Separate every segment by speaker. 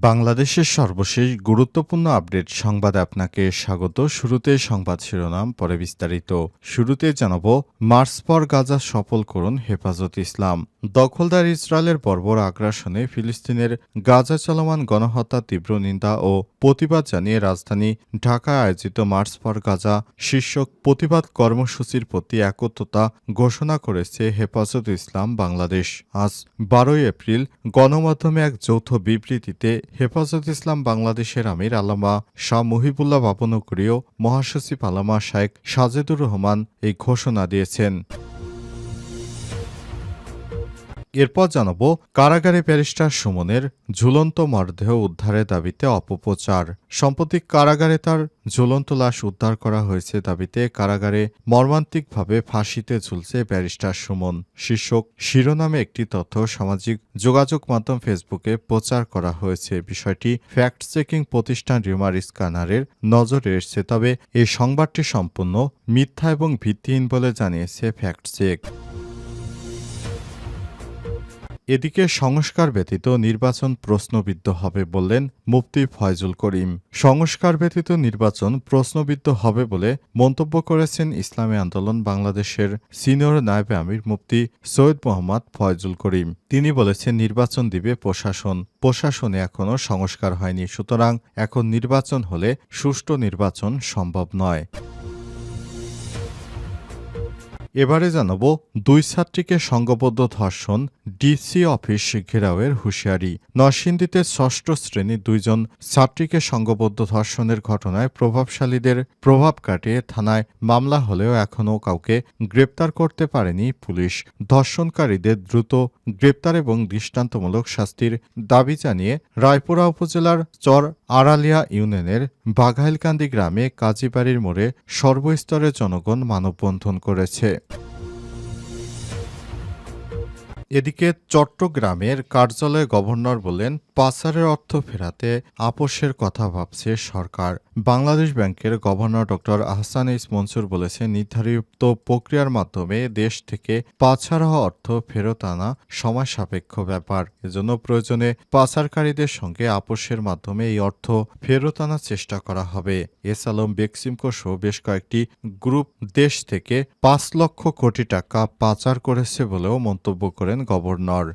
Speaker 1: বাংলাদেশের সর্বশেষ গুরুত্বপূর্ণ আপডেট সংবাদে আপনাকে স্বাগত। শুরুতে সংবাদ শিরোনাম, পরে বিস্তারিত। শুরুতে জানাব, মার্চ পর গাজা সফল করুন হেফাজত ইসলাম। দখলদার ইসরায়েলের বর্বর আগ্রাসনে ফিলিস্তিনের গাজা চলমান গণহত্যা তীব্র নিন্দা ও প্রতিবাদ জানিয়ে রাজধানী ঢাকায় আয়োজিত মার্চ পর গাজা শীর্ষক প্রতিবাদ কর্মসূচির প্রতি একত্রতা ঘোষণা করেছে হেফাজত ইসলাম বাংলাদেশ। আজ বারোই এপ্রিল গণমাধ্যমে এক যৌথ বিবৃতিতে হেফাজত ইসলাম বাংলাদেশের আমির আলামা শাহ মুহিবুল্লাহ ও মহাসচিব আলামা শায়েক সাজেদুর রহমান এই ঘোষণা দিয়েছেন। এরপর জানাব, কারাগারে ব্যারিস্টার সুমনের ঝুলন্ত মরদেহ উদ্ধারের দাবিতে অপপ্রচার। সম্প্রতি কারাগারে তার ঝুলন্ত লাশ উদ্ধার করা হয়েছে দাবিতে কারাগারে মর্মান্তিকভাবে ফাঁসিতে ঝুলছে ব্যারিস্টার সুমন। শীর্ষক শিরোনামে একটি তথ্য, সামাজিক যোগাযোগ মাধ্যম ফেসবুকে প্রচার করা হয়েছে। বিষয়টি ফ্যাক্ট চেকিং প্রতিষ্ঠান রিমার স্ক্যানারের নজরে এসেছে, তবে এই সংবাদটি সম্পূর্ণ মিথ্যা এবং ভিত্তিহীন বলে জানিয়েছে ফ্যাক্ট চেক এদিকে সংস্কার ব্যতীত নির্বাচন প্রশ্নবিদ্ধ হবে বললেন মুফতি ফয়জুল করিম। সংস্কার ব্যতীত নির্বাচন প্রশ্নবিদ্ধ হবে বলে মন্তব্য করেছেন ইসলামী আন্দোলন বাংলাদেশের সিনিয়র নায়েবে আমির মুফতি সৈয়দ মোহাম্মদ ফয়জুল করিম। তিনি বলেছেন, নির্বাচন দিবে প্রশাসন। প্রশাসনে এখনও সংস্কার হয়নি। সুতরাং এখন নির্বাচন হলে সুষ্ঠু নির্বাচন সম্ভব নয়। এবারে জানাব দুই ছাত্রীকে সংঘবদ্ধ ধর্ষণ, ডিসি অফিস ঘেরাওয়ের হুঁশিয়ারি। নরসিংদীতে ষষ্ঠ শ্রেণির দুইজন ছাত্রীকে সংঘবদ্ধ ধর্ষণের ঘটনায় প্রভাবশালীদের প্রভাব কাটিয়ে থানায় মামলা হলেও এখনও কাউকে গ্রেপ্তার করতে পারেনি পুলিশ। ধর্ষণকারীদের দ্রুত গ্রেপ্তার এবং দৃষ্টান্তমূলক শাস্তির দাবি জানিয়ে রায়পুরা উপজেলার চর আড়ালিয়া ইউনিয়নের বাঘাইলকান্দি গ্রামে কাজীবাড়ির মোড়ে সর্বস্তরের জনগণ মানববন্ধন করেছে। এদিকে চট্টগ্রামের কার্যালয়ে গভর্নর বলেন পাচারের অর্থ ফেরাতে আপোষের কথা ভাবছে সরকার। বাংলাদেশ ব্যাংকের গভর্নর ডক্টর আহসান ইস মনসুর বলেছেন, নির্ধারিত প্রক্রিয়ার মাধ্যমে দেশ থেকে পাচার হওয়া অর্থ ফেরত আনা সময় সাপেক্ষ ব্যাপার। এজন্য প্রয়োজনে পাচারকারীদের সঙ্গে আপোষের মাধ্যমে এই অর্থ ফেরত আনার চেষ্টা করা হবে। এস আলম বেক্সিমকো সহ বেশ কয়েকটি গ্রুপ দেশ থেকে পাঁচ লক্ষ কোটি টাকা পাচার করেছে বলেও মন্তব্য করেন গভর্নর।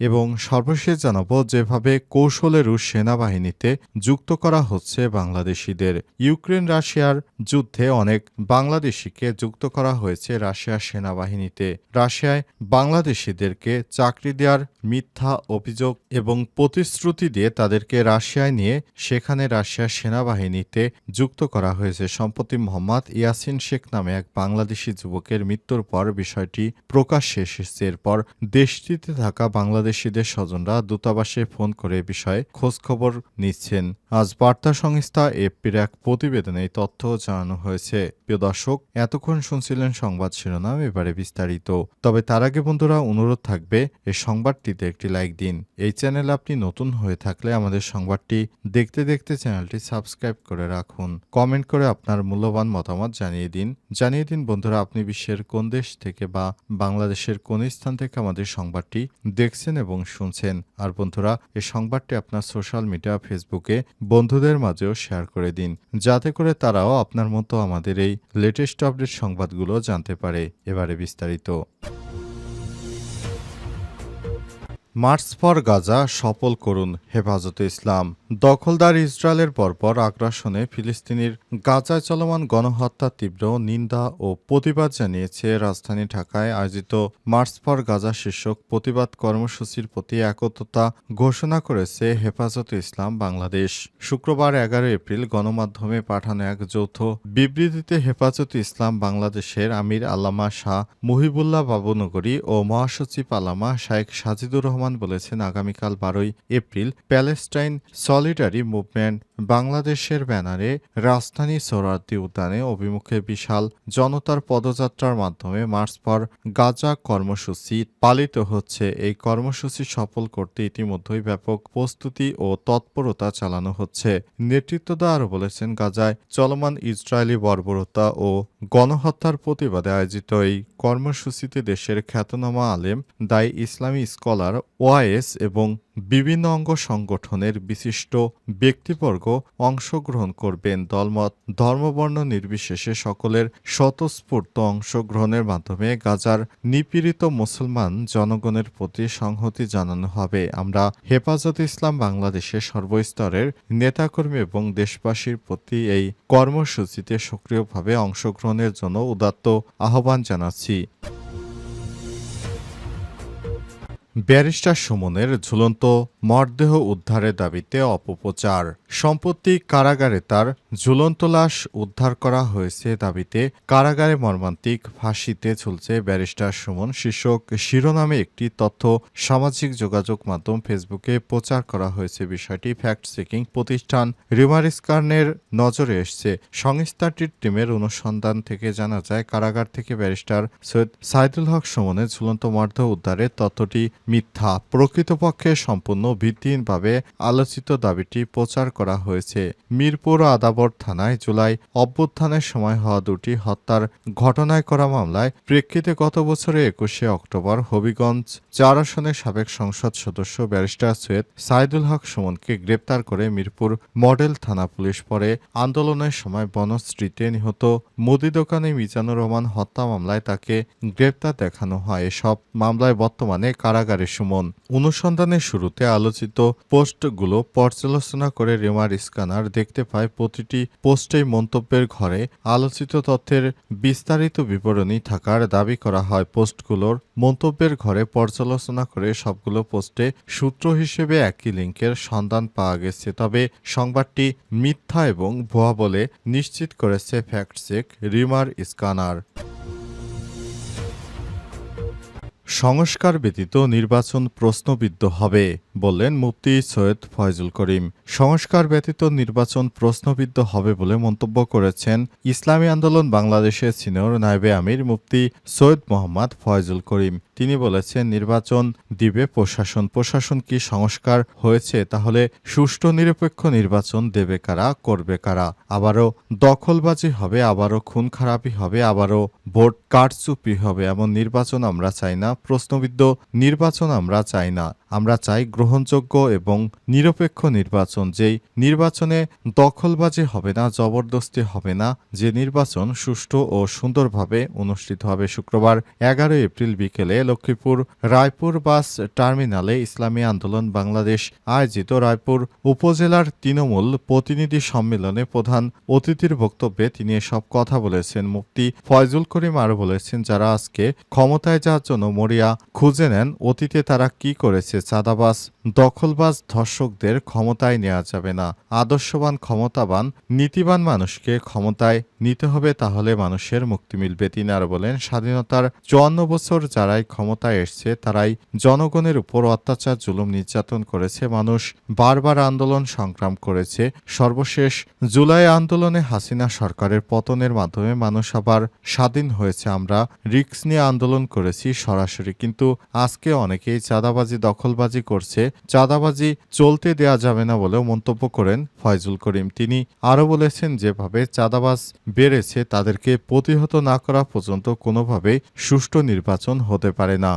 Speaker 1: এবং সর্বশেষ জানাব যেভাবে কৌশলে রুশ সেনাবাহিনীতে যুক্ত করা হচ্ছে বাংলাদেশিদের। ইউক্রেন রাশিয়ার যুদ্ধে অনেক বাংলাদেশিকে যুক্ত করা হয়েছে রাশিয়ার সেনাবাহিনীতে। রাশিয়ায় বাংলাদেশিদেরকে চাকরি দেওয়ার মিথ্যা অভিযোগ এবং প্রতিশ্রুতি দিয়ে তাদেরকে রাশিয়ায় নিয়ে সেখানে রাশিয়ার সেনাবাহিনীতে যুক্ত করা হয়েছে। সম্প্রতি মোহাম্মদ ইয়াসিন শেখ নামে এক বাংলাদেশি যুবকের মৃত্যুর পর বিষয়টি প্রকাশ্যে এসেছে। এরপর দেশটিতে থাকা বাংলাদেশিদের স্বজনরা দূতাবাসে ফোন করে বিষয়ে খোঁজখবর নিচ্ছেন। আজ বার্তা সংস্থা এপির এক প্রতিবেদনে তথ্য জানানো হয়েছে। প্রিয় দর্শক, এতক্ষণ শুনছিলেন সংবাদ শিরোনাম, এবারে বিস্তারিত। তবে তার আগে বন্ধুরা, অনুরোধ থাকবে এই সংবাদটিতে একটি লাইক দিন। এই চ্যানেল আপনি নতুন হয়ে থাকলে আমাদের সংবাদটি দেখতে দেখতে চ্যানেলটি সাবস্ক্রাইব করে রাখুন। কমেন্ট করে আপনার মূল্যবান মতামত জানিয়ে দিন। জানিয়ে দিন, বন্ধুরা, আপনি বিশ্বের কোন দেশ থেকে বা বাংলাদেশের কোন স্থান থেকে আমাদের সংবাদটি দেখছেন এবং শুনছেন। আর বন্ধুরা এই সংবাদটি আপনার সোশ্যাল মিডিয়া, ফেসবুকে বন্ধুদের মাঝেও শেয়ার করে দিন। যাতে করে তারাও আপনার মতো আমাদের এই লেটেস্ট আপডেট সংবাদগুলো জানতে পারে। এবারে বিস্তারিত। মার্চ ফর গাজা, সফল করুন হেফাজতে ইসলাম। দখলদার ইসরায়েলের পরপর আগ্রাসনে ফিলিস্তিনির গাজায় চলমান গণহত্যা তীব্র নিন্দা ও প্রতিবাদ জানিয়েছে রাজধানী ঢাকায় আয়োজিত মার্চ ফর গাজা শীর্ষক প্রতিবাদ কর্মসূচির প্রতি একত্রতা ঘোষণা করেছে হেফাজতে ইসলাম বাংলাদেশ। শুক্রবার এগারো এপ্রিল গণমাধ্যমে পাঠানো এক যৌথ বিবৃতিতে হেফাজতে ইসলাম বাংলাদেশের আমির আল্লামা শাহ মুহিবুল্লাহ বাবুনগরী ও মহাসচিব আল্লামা শায়েখ সাজিদুর রহমান রহমান বলেছেন, আগামীকাল বারোই এপ্রিল প্যালেস্টাইন সলিডারি মুভমেন্ট বাংলাদেশের ব্যানারে রাজধানী সোহরাওয়ার্দী উদ্যানে অভিমুখে বিশাল জনতার পদযাত্রার মাধ্যমে মার্চ পর গাজা কর্মসূচি পালিত হচ্ছে। এই কর্মসূচি সফল করতে ইতিমধ্যেই ব্যাপক প্রস্তুতি ও তৎপরতা চালানো হচ্ছে। নেতৃত্ব আরও বলেছেন, গাজায় চলমান ইসরায়েলি বর্বরতা ও গণহত্যার প্রতিবাদে আয়োজিত এই কর্মসূচিতে দেশের খ্যাতনামা আলেম, দায়ী ইসলামী স্কলার ওয়াইএস এবং বিভিন্ন অঙ্গ সংগঠনের বিশিষ্ট ব্যক্তিবর্গ অংশগ্রহণ করবেন। দলমত, ধর্মবর্ণ নির্বিশেষে সকলের স্বতঃস্ফূর্ত অংশগ্রহণের মাধ্যমে গাজার নিপীড়িত মুসলমান জনগণের প্রতি সংহতি জানানো হবে। আমরা হেফাজত ইসলাম বাংলাদেশের সর্বস্তরের নেতাকর্মী এবং দেশবাসীর প্রতি এই কর্মসূচিতে সক্রিয়ভাবে অংশগ্রহণের জন্য উদাত্ত আহ্বান জানাচ্ছি। ব্যারিস্টার সুমনের ঝুলন্ত মরদেহ উদ্ধারের দাবিতে অপপ্রচার। সম্প্রতি কারাগারে তার ঝুলন্ত লাশ উদ্ধার করা হয়েছে দাবিতে কারাগারে মর্মান্তিক ফাঁসিতে ঝুলছে ব্যারিস্টার সুমন শীর্ষক শিরোনামে একটি তথ্য। সামাজিক যোগাযোগ মাধ্যম ফেসবুকে প্রচার করা হয়েছে বিষয়টি। ফ্যাক্ট চেকিং প্রতিষ্ঠান রিমারিস্কার্নের নজরে এসছে। সংস্থাটির টিমের অনুসন্ধান থেকে জানা যায়, কারাগার থেকে ব্যারিস্টার সৈয়দ সাইদুল হক সুমনের ঝুলন্ত মর্দেহ উদ্ধারের তথ্যটি মিথ্যা। প্রকৃতপক্ষে সম্পূর্ণ ভিত্তিহীনভাবে আলোচিত দাবিটি প্রচার করা হয়েছে। মিরপুর আদাবর থানায় জুলাই অভ্যুত্থানের সময় হওয়া দুটি হত্যার ঘটনায় করা মামলায় প্রেক্ষিতে গত বছরের একুশে অক্টোবর হবিগঞ্জ চার আসনের সাবেক সংসদ সদস্য ব্যারিস্টার সৈয়দ সাইদুল হক সুমনকে গ্রেপ্তার করে মিরপুর মডেল থানা পুলিশ পরে আন্দোলনের সময় বনশ্রীতে নিহত মুদি দোকানে মিজানুর রহমান হত্যা মামলায় তাকে গ্রেপ্তার দেখানো হয়। এসব মামলায় বর্তমানে কারাগারে সুমন। অনুসন্ধানের শুরুতে আলোচিত পোস্টগুলো পর্যালোচনা করে রেমার স্ক্যানার দেখতে পায় প্রতিটি পোস্টেই মন্তব্যের ঘরে আলোচিত তথ্যের বিস্তারিত বিবরণী থাকার দাবি করা হয়। পোস্টগুলোর মন্তব্যের ঘরে পর্যালোচনা করে সবগুলো পোস্টে সূত্র হিসেবে একই লিঙ্কের সন্ধান পাওয়া গেছে। তবে সংবাদটি মিথ্যা এবং ভুয়া বলে নিশ্চিত করেছে ফ্যাক্ট চেক রিমার স্ক্যানার। সংস্কার ব্যতীত নির্বাচন প্রশ্নবিদ্ধ হবে, বললেন মুফতি সৈয়দ ফয়জুল করিম। সংস্কার ব্যতীত নির্বাচন প্রশ্নবিদ্ধ হবে বলে মন্তব্য করেছেন ইসলামী আন্দোলন বাংলাদেশের সিনিয়র নায়েবে আমির মুফতি সৈয়দ মোহাম্মদ ফয়জুল করিম। তিনি বলেছেন, নির্বাচন দিবে প্রশাসন। প্রশাসন কি সংস্কার হয়েছে? তাহলে সুষ্ঠু নিরপেক্ষ নির্বাচন দেবে কারা, করবে কারা? আবারও দখলবাজি হবে, আবারও খুন খারাপি হবে, আবারও ভোট কারচুপি হবে। এমন নির্বাচন আমরা চাই না। প্রশ্নবিদ্ধ নির্বাচন আমরা চাই না। আমরা চাই গ্রহণযোগ্য এবং নিরপেক্ষ নির্বাচন, যেই নির্বাচনে দখলবাজি হবে না, জবরদস্তি হবে না, যে নির্বাচন সুষ্ঠু ও সুন্দরভাবে অনুষ্ঠিত হবে। শুক্রবার এগারো এপ্রিল বিকেলে লক্ষ্মীপুর রায়পুর বাস টার্মিনালে ইসলামী আন্দোলন বাংলাদেশ আয়োজিত রায়পুর উপজেলার তৃণমূল প্রতিনিধি সম্মেলনে প্রধান অতিথির বক্তব্যে তিনি এসব কথা বলেছেন। মুফতি ফয়জুল করিম আরও বলেছেন, যারা আজকে ক্ষমতায় যাওয়ার জন্য মরিয়া খুঁজে নেন, অতীতে তারা কি করেছে চাঁদাবাজ, দখলবাজ ধর্ষকদের ক্ষমতায় নেওয়া যাবে না। আদর্শবান, ক্ষমতাবান, নীতিবান মানুষকে ক্ষমতায় নিতে হবে, তাহলে মানুষের মুক্তি মিলবে, তিনি আরও বলেন। স্বাধীনতার চুয়ান্ন বছর যারাই ক্ষমতায় এসছে, তারাই জনগণের উপর অত্যাচার, জুলুম নির্যাতন করেছে। মানুষ বারবার আন্দোলন সংগ্রাম করেছে। সর্বশেষ জুলাই আন্দোলনে হাসিনা সরকারের পতনের মাধ্যমে মানুষ আবার স্বাধীন হয়েছে। আমরা রিক্স নিয়ে আন্দোলন করেছি সরাসরি, কিন্তু আজকে অনেকেই চাঁদাবাজি দখলবাজি করছে, চাঁদাবাজি চলতে দেয়া যাবে না বলেও মন্তব্য করেন ফয়জুল করিম। তিনি আরও বলেছেন, যেভাবে চাঁদাবাজ বেড়েছে, তাদেরকে প্রতিহত না করা পর্যন্ত কোনোভাবে সুষ্ঠু নির্বাচন হতে পারে না।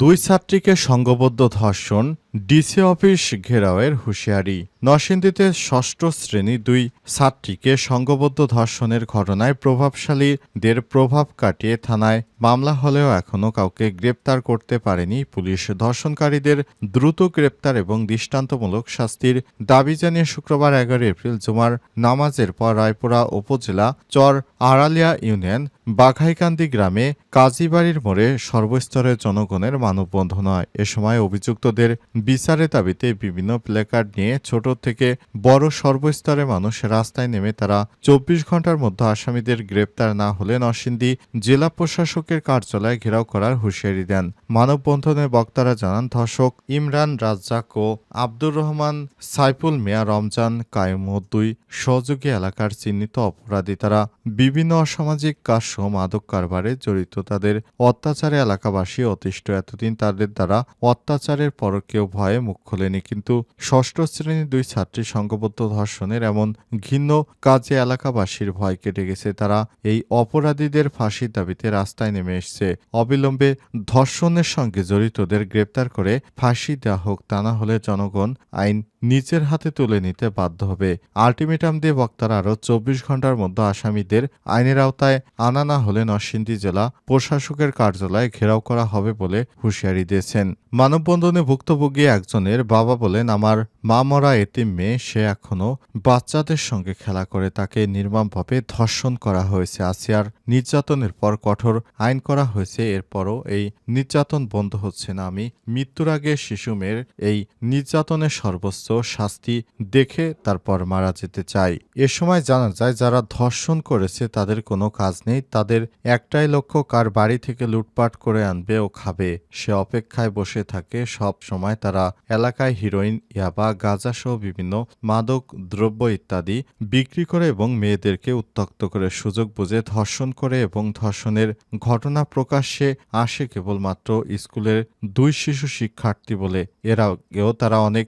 Speaker 1: দুই ছাত্রীকে সংঘবদ্ধ ধর্ষণ ডিসি অফিস ঘেরাওয়ের হুঁশিয়ারি। নরসিংদীতে ষষ্ঠ শ্রেণি দুই ছাত্রীকে সংঘবদ্ধ ধর্ষণের ঘটনায় প্রভাবশালীদের প্রভাব কাটিয়ে থানায় মামলা হলেও এখনও কাউকে গ্রেপ্তার করতে পারেনি পুলিশ। ধর্ষণকারীদের দ্রুত গ্রেপ্তার এবং দৃষ্টান্তমূলক শাস্তির দাবি জানিয়ে শুক্রবার এগারো এপ্রিল জুমার নামাজের পর রায়পুরা উপজেলা চর আড়ালিয়া ইউনিয়ন বাঘাইকান্দি গ্রামে কাজীবাড়ির মোড়ে সর্বস্তরের জনগণের মানববন্ধন হয়। এ সময় অভিযুক্তদের বিচারের দাবিতে বিভিন্ন প্লেকার্ড নিয়ে ছোট থেকে বড় সর্বস্তরের মানুষ রাস্তায় নেমে তারা চব্বিশ ঘণ্টার মধ্যে আসামিদের গ্রেপ্তার না হলে নরসিংদী জেলা প্রশাসকের কার্যালয়ে ঘেরাও করার হুঁশিয়ারি দেন। মানববন্ধনে বক্তারা জানান, ধর্ষক ইমরান রাজ্জাক ও আব্দুর রহমান সাইফুল মিয়া রমজান কায়ুমুদ্দুই সহযোগী এলাকার চিহ্নিত অপরাধী। তারা বিভিন্ন অসামাজিক কাজসহ মাদক কারবারে জড়িত। তাদের অত্যাচারে এলাকাবাসী অতিষ্ঠ। এতদিন তাদের দ্বারা অত্যাচারের পর কেউ ভয়ে মুখ খোলেনি। কিন্তু ষষ্ঠ শ্রেণির দুই ছাত্রী সংঘবদ্ধ ধর্ষণের এমন ঘিন্ন কাজে এলাকাবাসীর ভয় কেটে গেছে। তারা এই অপরাধীদের ফাঁসির দাবিতে রাস্তায় নেমে এসছে। অবিলম্বে ধর্ষণের সঙ্গে জড়িতদের গ্রেপ্তার করে ফাঁসি দেওয়া হোক তা না হলে জনগণ আইন নিজের হাতে তুলে নিতে বাধ্য হবে। আলটিমেটাম দিয়ে বক্তারা আরও চব্বিশ ঘণ্টার মধ্যে আসামিদের আইনের আওতায় আনা না হলে নরসিংদী জেলা প্রশাসকের কার্যালয়ে ঘেরাও করা হবে বলে হুঁশিয়ারি দিয়েছেন। মানববন্ধনে ভুক্তভোগী একজনের বাবা বলেন, আমার মা মরা এতিম মেয়ে, সে এখনও বাচ্চাদের সঙ্গে খেলা করে। তাকে নির্মমভাবে ধর্ষণ করা হয়েছে। আসিয়ার নির্যাতনের পর কঠোর আইন করা হয়েছে। এরপরও এই নির্যাতন বন্ধ হচ্ছে না। আমি মৃত্যুর আগে শিশু মেয়ের এই নির্যাতনের সর্বোচ্চ শাস্তি দেখে তারপর মারা যেতে চাই। এ সময় জানা যায়, যারা ধর্ষণ করেছে, তাদের কোনো কাজ নেই। তাদের একটাই লক্ষ্য, কার বাড়ি থেকে লুটপাট করে আনবে ও খাবে। সে অপেক্ষায় বসে থাকে। সব সময় তারা এলাকায় হিরোইন, ইয়াবা গাঁজাসহ বিভিন্ন মাদক, দ্রব্য ইত্যাদি বিক্রি করে এবং মেয়েদেরকে উত্তক্ত করে সুযোগ বুঝে ধর্ষণ করে এবং ধর্ষণের ঘটনা প্রকাশ্যে আসে কেবলমাত্র স্কুলের দুই শিশু শিক্ষার্থী বলে। এর আগেও তারা অনেক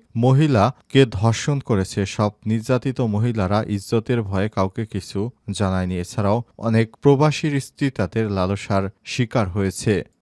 Speaker 1: মহিলাকে ধর্ষণ করেছে সব নির্যাতিত মহিলারা ইজ্জতের ভয়ে কাউকে কিছু জানায়নি। এছাড়াও অনেক প্রবাসীর স্ত্রী তাদের লালসার শিকার হয়েছে।